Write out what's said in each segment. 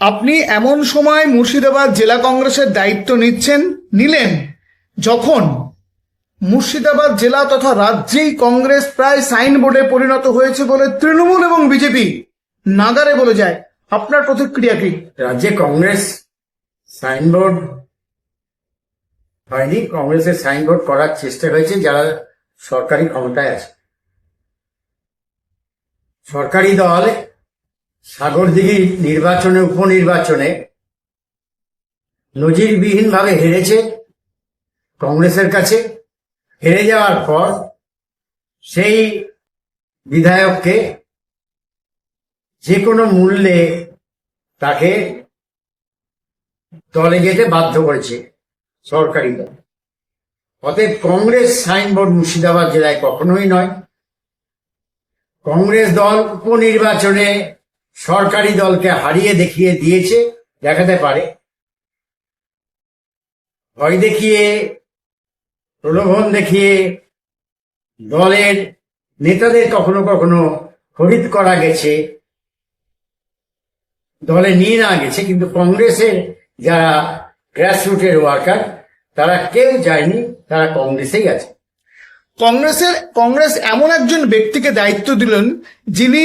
আপনি এমন সময় মুর্শিদাবাদ জেলা কংগ্রেসের দায়িত্ব নিচ্ছেন, নিলেন। যখন মুর্শিদাবাদ জেলা তথা রাজ্যেই কংগ্রেস প্রায় সাইনবোর্ডে পরিণত হয়েছে বলে তৃণমূল এবং বিজেপি নাগারে বলে যায়, আপনার প্রতিক্রিয়া কি? রাজ্যে কংগ্রেস সাইনবোর্ড হয়নি, কংগ্রেসের সাইনবোর্ড করার চেষ্টা হয়েছে, যারা সরকারি ক্ষমতায় আছে। সরকারি দল সাগরদিঘি নির্বাচনে, উপনির্বাচনে নজিরবিহীনভাবে হেরেছে কংগ্রেসের কাছে। হেরে যাওয়ার পর সেই বিধায়ককে যে কোনো মূল্যে তাকে দলে যেতে বাধ্য করেছে সরকারি দল। অতএব কংগ্রেস সাইনবোর্ড মুর্শিদাবাদ জেলায় কখনোই নয়। কংগ্রেস দল, উপনির্বাচনে সরকারি দলকে হারিয়ে দেখিয়ে দিয়েছে, দেখাতে পারে। ভয় দেখিয়ে, প্রলোভন দেখিয়ে দলের নেতাদের কখনো কখনো খরিদ করা গেছে। দলে নিয়ে না গেছে, কিন্তু কংগ্রেসের যারা গ্রাসরুটের ওয়ার্কার তারা কেউ যায়নি, তারা কংগ্রেসেই আছে। কংগ্রেসের, কংগ্রেস এমন একজন ব্যক্তিকে দায়িত্ব দিলেন যিনি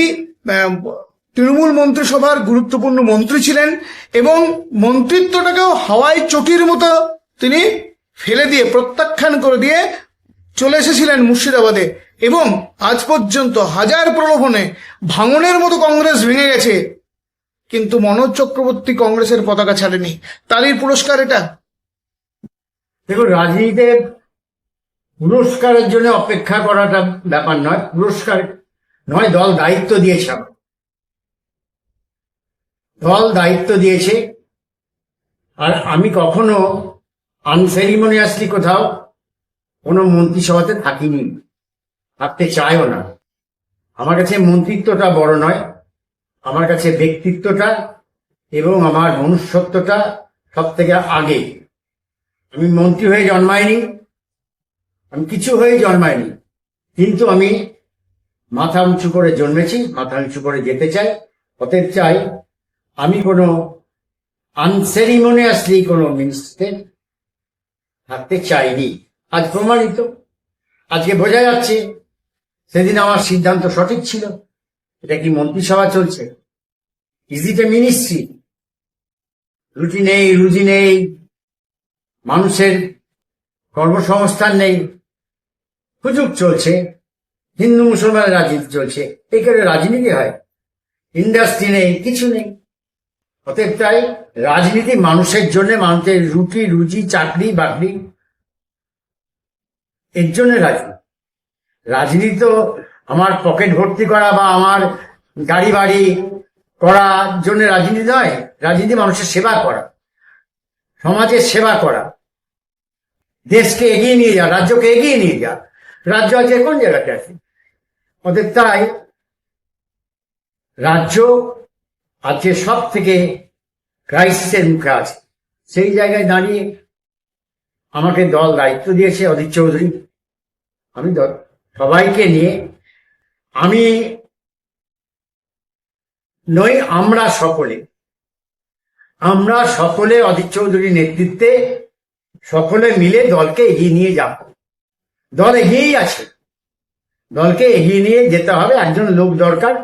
তৃণমূল মন্ত্রিসভার গুরুত্বপূর্ণ মন্ত্রী ছিলেন এবং মন্ত্রিত্বটাকেও হাওয়াই চটির মতো তিনি ফেলে দিয়ে, প্রত্যাখ্যান করে দিয়ে চলে এসেছিলেন মুর্শিদাবাদে এবং আজ পর্যন্ত হাজার প্রলোভনে ভাঙনের মতো কংগ্রেস ভেঙে গেছে। কিন্তু মনোজ চক্রবর্তী কংগ্রেসের পতাকা ছাড়েনি। তারই পুরস্কার এটা। দেখুন, রাজনীতিতে পুরস্কারের জন্য অপেক্ষা করাটা ব্যাপার নয়। পুরস্কার নয়, দল দায়িত্ব দিয়েছে। দল দায়িত্ব দিয়েছে। আর আমি কখনো আনসেরিমনিয়াসলি কোথাও কোনো মন্ত্রিসভাতে থাকিনি। থাকতে চাইও না। আমার কাছে মন্ত্রিত্বটা বড় নয়, আমার কাছে ব্যক্তিত্বটা এবং আমার মনুষ্যত্বটা সব থেকে আগে। আমি মন্ত্রী হয়ে জন্মাইনি, আমি কিছু হয়ে জন্মাইনি, কিন্তু আমি মাথা উঁচু করে জন্মেছি, মাথা উঁচু করে যেতে চাই অতএব চাই আমি কোনো আনসেরিমনিয়াসলি কোনো মিনিস্ট্রিতে থাকতে চাইনি। আজ প্রমাণিত। আজকে বোঝা যাচ্ছে সেদিন আমার সিদ্ধান্ত সঠিক ছিল। এটা কি মন্ত্রিসভা চলছে? ইজ ইট এ মিনিস্ট্রি রুটি নেই, রুজি নেই, মানুষের কর্মসংস্থান নেই। হুজুক চলছে। হিন্দু মুসলমানের রাজনীতি চলছে। এই করে রাজনীতি হয়। ইন্ডাস্ট্রি নেই, কিছু নেই। অতএব তাই রাজনীতি মানুষের জন্য, মানুষের রুটি, রুজি চাকরি বাকরি এর জন্য রাজনীতি। রাজনীতি তো আমার পকেট ভর্তি করা বা আমার গাড়ি বাড়ি করার জন্য রাজনীতি নয়, রাজনীতি মানুষের সেবা করা, সমাজের সেবা করা। দেশকে এগিয়ে নিয়ে যা রাজ্যকে এগিয়ে নিয়ে যা রাজ্য আজকে কোন জায়গাতে আছে? ওদের তাই রাজ্য আজকে সব থেকে ক্রাইসিসের মুখে আছে। সেই জায়গায় দাঁড়িয়ে আমাকে দল দায়িত্ব দিয়েছে অধীর চৌধুরী। আমি সবাইকে নিয়ে আমি নই, আমরা সকলে আমরা সকলে অধীর চৌধুরীর নেতৃত্বে সকলে মিলে দলকে এগিয়ে নিয়ে যাব। দল এগিয়েই আছে। দলকে এগিয়ে নিয়ে যেতে হবে। একজন লোক দরকার,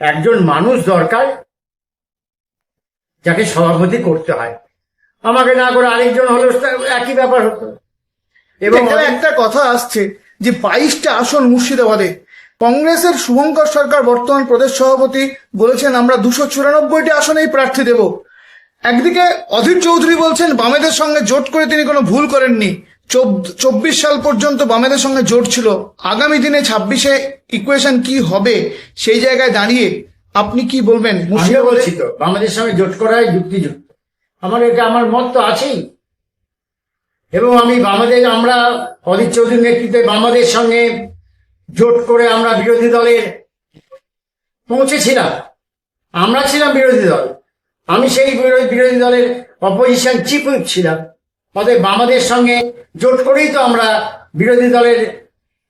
একজন মানুষ দরকার যাকে সভাপতি করতে হয়। আমাকে না করে আরেকজন হলো একই ব্যাপার হতো। এবং একটা কথা আসছে যে বাইশটা আসন মুর্শিদাবাদে। কংগ্রেসের শুভঙ্কর সরকার বর্তমান প্রদেশ সভাপতি বলেছেন আমরা দুশো চুরানব্বইটি আসনেই প্রার্থী দেব। একদিকে অধীর চৌধুরী বলছেন বামেদের সঙ্গে জোট করে তিনি কোনো ভুল করেননি। চব্বিশ সাল পর্যন্ত বামেদের সঙ্গে জোট ছিল। আগামী দিনে ছাব্বিশে ইকুয়েশন কি হবে সেই জায়গায় দাঁড়িয়ে আপনি কি বলবেন? মুর্শিদাবাদে বলছি তো বাংলাদেশের সঙ্গে জোট করাই যুক্তিযুক্ত। আমার এটা আমার মত তো আছেই। এবং আমি বাংলাদেশ আমরা অদিত চৌধুরীর নেতৃত্বে বাংলাদেশের সঙ্গে জোট করে আমরা বিরোধী দলের পৌঁছেছিলাম। আমরা ছিলাম বিরোধী দল। আমি সেই বিরোধী দলের অপোজিশন চিফ হুইপ ছিলাম। অতএব বাংলাদেশের সঙ্গে জোট করেই তো আমরা বিরোধী দলের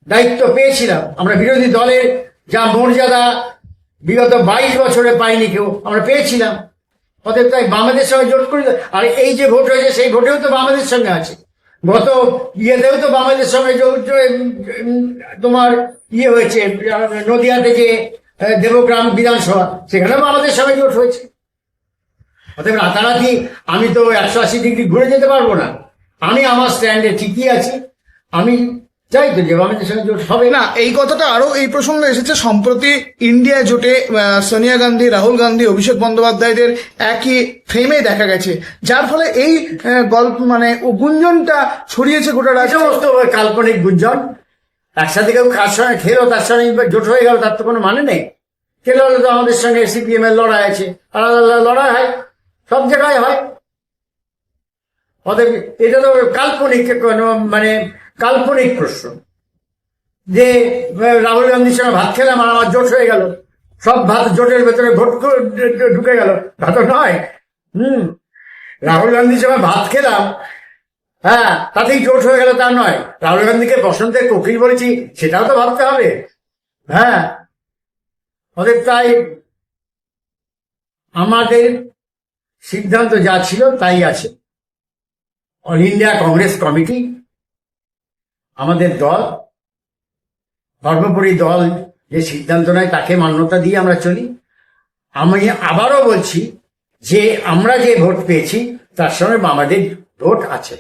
দায়িত্ব পেয়েছিলাম। আমরা বিরোধী দলের যা মর্যাদা বিগত বাইশ বছরে পাইনি কেউ, আমরা পেয়েছিলাম। অতএব তাই বাংলাদেশ সঙ্গে জোট করি। আর এই যে ভোট হয়েছে, সেই ভোটেও তো বাংলাদেশ সঙ্গে আছে। গত ইয়েতেও তো বাংলাদেশ সঙ্গে জোট তোমার ইয়ে হয়েছে নদিয়াতে যে দেবগ্রাম বিধানসভা, সেখানেও বাংলাদেশ সঙ্গে জোট হয়েছে। অতএব রাতারাতি আমি তো একশো আশি ডিগ্রি ঘুরে যেতে পারব না। আমি আমার স্ট্যান্ডে ঠিকই আছি। আমি চাই তো যে জোট হবে না এই কথাটা আরও এই প্রসঙ্গে এসেছে। সম্প্রতি ইন্ডিয়া জোটে সোনিয়া গান্ধী রাহুল গান্ধী অভিষেক বন্দ্যোপাধ্যায়দের একই ফ্রেমে দেখা গেছে। যার ফলে এই গল্প মানে গুঞ্জনটা ছড়িয়েছে গোটা রাজ্যে। সমস্ত কাল্পনিক গুঞ্জন একসাথে কেউ কার সঙ্গে খেলো তার সঙ্গে জোট হয়ে গেল তার তো কোনো মানে নেই। খেলে হলে তো আমাদের সঙ্গে সিপিএম এর লড়াই আছে আলাদা আলাদা লড়াই হয় সব জায়গায় হয়। অতএব এটা তো কাল্পনিক কোনো মানে কাল্পনিক প্রশ্ন। যে রাহুল গান্ধীর সঙ্গে ভাত খেলাম আর আমার জোট হয়ে গেল। সব ভাত জোটের ভেতরে ভোট ঢুকে গেল। তা তো নয়। হুম। রাহুল গান্ধীর সঙ্গে ভাত খেলাম হ্যাঁ তাতেই জোট হয়ে গেল, তা নয়। রাহুল গান্ধীকে বসন্তের কোকিল বলেছি, সেটাও তো ভাবতে হবে। হ্যাঁ। ওদের তাই আমাদের সিদ্ধান্ত যা ছিল, তাই আছে। অল ইন্ডিয়া কংগ্রেস কমিটি আমাদের দল সর্বোপরি দল যে সিদ্ধান্ত নেয় তাকে মান্যতা দিয়ে আমরা চলি। আমি আবারও বলছি যে আমরা যে ভোট পেয়েছি, তার সঙ্গে আমাদের ভোট আছে।